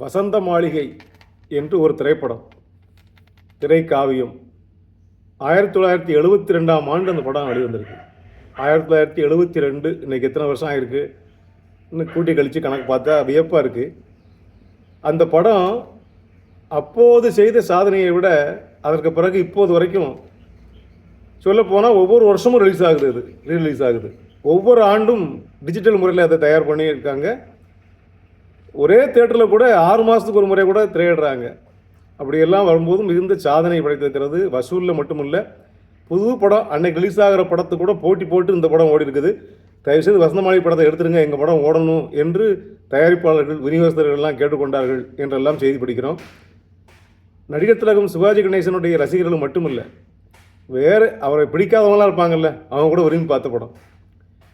வசந்த மாளிகை என்று ஒரு திரைப்படம் திரைக்காவியம். ஆயிரத்தி தொள்ளாயிரத்தி எழுபத்தி ரெண்டாம் ஆண்டு அந்த படம் வெளிவந்திருக்கு. ஆயிரத்தி தொள்ளாயிரத்தி எழுபத்தி ரெண்டு இன்றைக்கி எத்தனை வருஷம் ஆகிருக்கு இன்னும் கூட்டி கழித்து கணக்கு பார்த்தா வியப்பாக இருக்குது அந்த படம் அப்போது செய்த சாதனையை விட அதற்கு பிறகு இப்போது வரைக்கும் சொல்லப்போனால் ஒவ்வொரு வருஷமும் ரிலீஸ் ஆகுது அது ரிலீஸ் ஆகுது. ஒவ்வொரு ஆண்டும் டிஜிட்டல் முறையில் அதை தயார் பண்ணியிருக்காங்க. ஒரே தேட்டரில் கூட ஆறு மாதத்துக்கு ஒரு முறை கூட திரையிடுறாங்க. அப்படியெல்லாம் வரும்போது மிகுந்த சாதனை படைத்திருக்கிறது. வசூலில் மட்டுமில்ல புது படம் அன்னைக்கு ரிலீஸ் ஆகிற படத்தை கூட போட்டி போட்டு இந்த படம் ஓடி இருக்குது. தயவுசெய்து வசந்தமாளி படத்தை எடுத்துருங்க எங்கள் படம் ஓடணும் என்று தயாரிப்பாளர்கள் விநியோகஸ்தர்கள்லாம் கேட்டுக்கொண்டார்கள் என்றெல்லாம் செய்தி படிக்கிறோம். நடிகர் திலகம் சிவாஜி கணேசனுடைய ரசிகர்கள் மட்டுமில்லை வேறு அவரை பிடிக்காதவங்களாம் இருப்பாங்கல்ல அவங்க கூட விரும்பி பார்த்த படம்.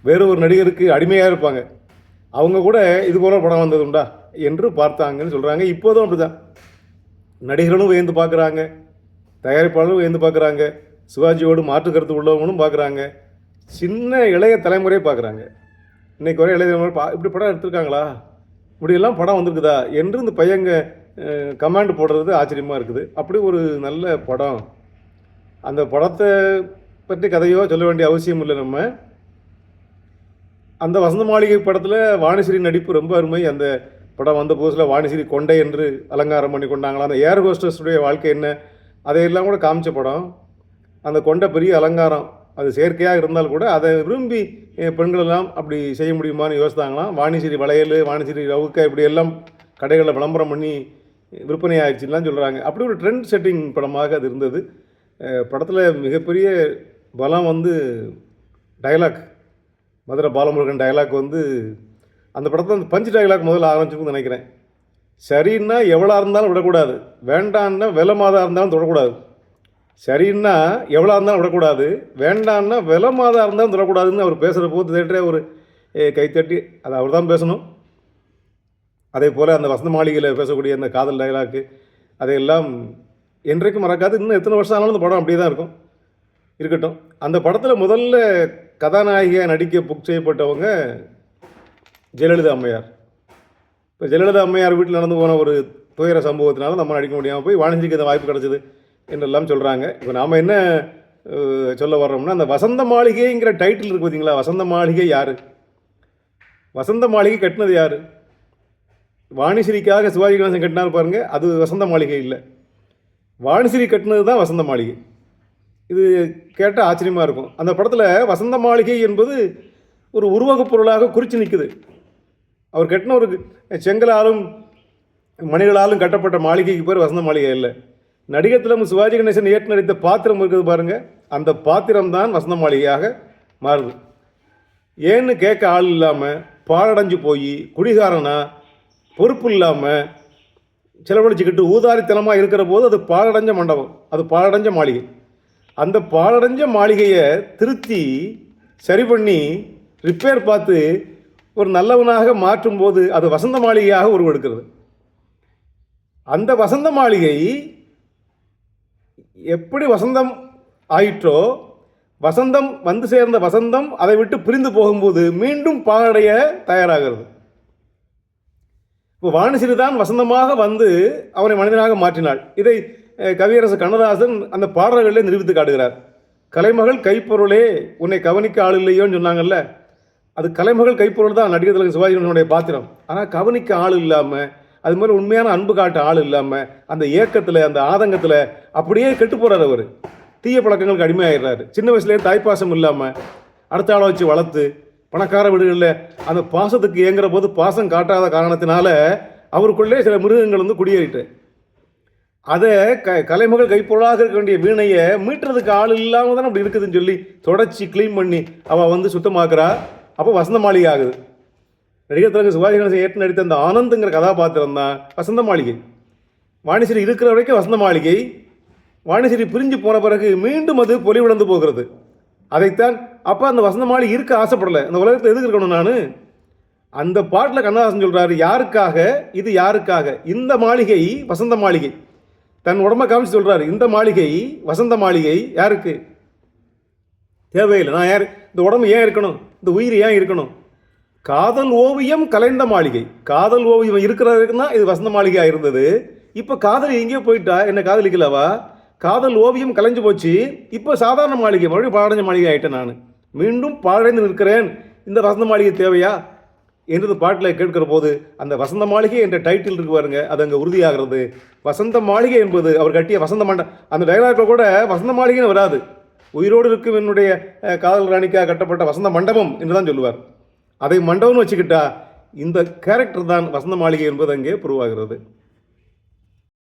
வேறு ஒரு நடிகருக்கு அடிமையாக இருப்பாங்க. அவங்க கூட இது போல படம் வந்தது உண்டா என்று பார்த்தாங்கன்னு சொல்கிறாங்க இப்போதும் அப்படிதான். நடிகர்களும் வியந்து பார்க்குறாங்க. தயாரிப்பாளரும் வியந்து பார்க்குறாங்க. சிவாஜியோடு மாற்று கருத்து உள்ளவங்களும் பார்க்குறாங்க. சின்ன இளைய தலைமுறையை பார்க்குறாங்க. இன்னைக்கு வரை இளைய தலைமுறை பா இப்படி படம் எடுத்திருக்காங்களா? இப்படியெல்லாம் படம் வந்திருக்குதா? என்று இந்த பையங்க கமாண்ட் போடுறது ஆச்சரியமாக இருக்குது. அப்படி ஒரு நல்ல படம். அந்த படத்தை பற்றி கதையோ சொல்ல வேண்டிய அவசியம் இல்லை நம்ம. அந்த வசந்த மாளிகை படத்தில் வாணிஸ்ரீ நடிப்பு ரொம்ப அருமை. அந்த படம் வந்த புதுசில் வாணிஸ்ரீ கொண்டை என்று அலங்காரம் பண்ணி கொண்டாங்களா அந்த ஏர் ஹோஸ்டர்ஸுடைய வாழ்க்கை என்ன? அதையெல்லாம் கூட காமிச்ச படம். அந்த கொண்டை பெரிய அலங்காரம். அது செயற்கையாக இருந்தால் கூட அதை விரும்பி பெண்களெல்லாம் பெண்கள் எல்லாம் அப்படி செய்ய முடியுமான்னு யோசித்தாங்களாம். வாணிசிரி வளையல் வாணிசிரி ரவுக்க இப்படி எல்லாம் கடைகளில் விளம்பரம் பண்ணி விற்பனை ஆயிடுச்சுலாம் சொல்கிறாங்க அப்படி ஒரு ட்ரெண்ட் செட்டிங் படமாக அது இருந்தது. படத்தில் மிகப்பெரிய பலம் வந்து டயலாக் மதுரை பாலமுருகன் டயலாக் வந்து அந்த படத்தில் அந்த பஞ்சு டைலாக் முதல்ல ஆரம்பிச்சுன்னு நினைக்கிறேன். சரின்னா எவ்வளோ இருந்தாலும் விடக்கூடாது. வேண்டான்னா விலை மாதா இருந்தாலும் தொடக்கூடாது. சரின்னா எவ்வளோ இருந்தாலும் விடக்கூடாது. வேண்டான்னா விலை மாதா இருந்தாலும் தொடக்கூடாதுன்னு அவர் பேசுகிற போது தேட்டரே ஒரு கைத்தட்டி அது அவர் தான் பேசணும். அதே போல் அந்த வசந்த மாளிகையில் பேசக்கூடிய அந்த காதல் டைலாக்கு அதையெல்லாம் என்றைக்கும் மறக்காது. இன்னும் எத்தனை வருஷம் ஆனாலும் அந்த படம் அப்படியே தான் இருக்கும். இருக்கட்டும். அந்த படத்தில் முதல்ல கதாநாயகியாக நடிக்க புக் செய்யப்பட்டவங்க ஜெயலலிதா அம்மையார். இப்போ ஜெயலலிதா அம்மையார் வீட்டில் நடந்து போன ஒரு துயர சம்பவத்தினால நம்ம நடிக்க முடியாமல் போய் வாணிஜிக்கு அந்த வாய்ப்பு கிடச்சிது என்றெல்லாம் சொல்கிறாங்க இப்போ நாம் என்ன சொல்ல வர்றோம்னா அந்த வசந்த மாளிகைங்கிற டைட்டில் இருக்குது பார்த்தீங்களா வசந்த மாளிகை யார்? வசந்த மாளிகை கட்டினது யார்? வாணிஸ்ரீக்காக சிவாஜி கணேசன் கட்டினார் பாருங்கள் அது வசந்த மாளிகை இல்லை. வாணிஸ்ரீ கட்டினது தான் வசந்த மாளிகை. இது கேட்டால் ஆச்சரியமாக இருக்கும். அந்த படத்தில் வசந்த மாளிகை என்பது ஒரு உருவகப் பொருளாக குறித்து நிற்குது அவர் கட்டின ஒரு செங்கலாலும் மணிகளாலும் கட்டப்பட்ட மாளிகைக்கு பேர் வசந்த மாளிகை இல்லை நடிகர் திலகம் சிவாஜி கணேசன் ஏற்று நடித்த பாத்திரம் இருக்குது பாருங்கள் அந்த பாத்திரம் தான் வசந்த மாளிகையாக மாறுது. ஏன்னு கேட்க ஆள் இல்லாமல் பாழடைஞ்சு போய் குடிகாரனா பொறுப்பு இல்லாமல் செலவழிச்சுக்கிட்டு ஊதாரித்தனமாக இருக்கிற போது அது பாழடைஞ்ச மண்டபம். அது பாழடைஞ்ச மாளிகை. அந்த பாழடைஞ்ச மாளிகையை திருத்தி சரி பண்ணி ரிப்பேர் பார்த்து ஒரு நல்லவனாக மாற்றும்போது அது வசந்த மாளிகையாக உருவெடுக்கிறது. அந்த வசந்த மாளிகை எப்படி வசந்தம் ஆயிற்றோ வசந்தம் வந்து சேர்ந்த வசந்தம் அதை விட்டு பிரிந்து போகும்போது மீண்டும் பாழடைய தயாராகிறது. இப்போ வாணிசிறி தான் வசந்தமாக வந்து அவனை மனிதனாக மாற்றினாள். இதை கவியரசு கண்ணதாசன் அந்த பாடல்களிலே நிரூபித்து காட்டுகிறார். கலைமகள் கைப்பொருளே உன்னை கவனிக்க ஆள் இல்லையோன்னு சொன்னாங்கல்ல அது கலைமகள் கைப்பொருள் தான் நடிகர் திலகம் சிவாஜி பாத்திரம். ஆனால் கவனிக்க ஆள் இல்லாமல் அது மாதிரி உண்மையான அன்பு காட்ட ஆள் இல்லாமல் அந்த ஏக்கத்தில் அந்த ஆதங்கத்தில் அப்படியே கெட்டு போகிறார் அவர். தீய பழக்கங்களுக்கு அடிமையாகிடுறாரு சின்ன வயசுலேயே தாய்ப்பாசம் இல்லாமல் அடுத்த ஆளை வச்சு வளர்த்து பணக்கார வீடுகளில் அந்த பாசத்துக்கு ஏங்குற போது பாசம் காட்டாத காரணத்தினால அவருக்குள்ளே சில மிருகங்கள் வந்து குடியேறிட்டு அதை க கலைமகள் கைப்பொருளாக இருக்க வேண்டிய வீணையை மீட்டுறதுக்கு ஆள் இல்லாமல் தானே அப்படி இருக்குதுன்னு சொல்லி தொடச்சி க்ளீன் பண்ணி அவள் வந்து சுத்தமாக்குறா. அப்போ வசந்த மாளிகை ஆகுது. நடிகர் தலைவர் சிவாஜி கணேசன் ஏற்று நடித்த அந்த ஆனந்துங்கிற கதாபாத்திரம் தான் வசந்த மாளிகை வாணிஸ்வரி இருக்கிற வரைக்கும் வசந்த மாளிகை வாணிஸ்வரி பிரிஞ்சு போன பிறகு மீண்டும் அது பொலிவிழந்து போகிறது. அதைத்தான் அப்போ அந்த வசந்த மாளிகை இருக்க ஆசைப்படலை. இந்த உலகத்தில் எதுக்கு இருக்கணும் நான்? அந்த பாட்டில் கண்ணதாசன் சொல்கிறாரு யாருக்காக? இது யாருக்காக? இந்த மாளிகை வசந்த மாளிகை தன் உடம்ப காமிச்சு சொல்கிறாரு இந்த மாளிகை வசந்த மாளிகை யாருக்கு? தேவையில்லை. நான் யார் இந்த உடம்பு ஏன் இருக்கணும்? இந்த உயிர் ஏன் இருக்கணும்? காதல் ஓவியம் கலைந்த மாளிகை. காதல் ஓவியம் இருக்கிறதுக்குன்னா இது வசந்த மாளிகையாக இருந்தது. இப்போ காதல் எங்கேயோ போயிட்டா என்ன காதலிக்கலவா? காதல் ஓவியம் கலைஞ்சு போச்சு. இப்போ சாதாரண மாளிகை மறுபடியும் பாழடைஞ்ச மாளிகை ஆகிட்டேன் நான். மீண்டும் பாழடைந்து நிற்கிறேன். இந்த வசந்த மாளிகை தேவையா? என்று பாட்டில் கேட்கிற போது அந்த வசந்த மாளிகை என்ற டைட்டில் இருக்கு பாருங்க அது அங்கே உறுதியாகிறது. வசந்த மாளிகை என்பது அவர் கட்டிய வசந்த மண்ட அந்த டைலாக்ல கூட வசந்த மாளிகைன்னு வராது. உயிரோடு இருக்கும் என்னுடைய காதல் ராணிக்காக கட்டப்பட்ட வசந்த மண்டபம் என்று தான் சொல்லுவார். அதை மண்டபம்னு வச்சுக்கிட்டா இந்த கேரக்டர் தான் வசந்த மாளிகை என்பது அங்கே புருவாகிறது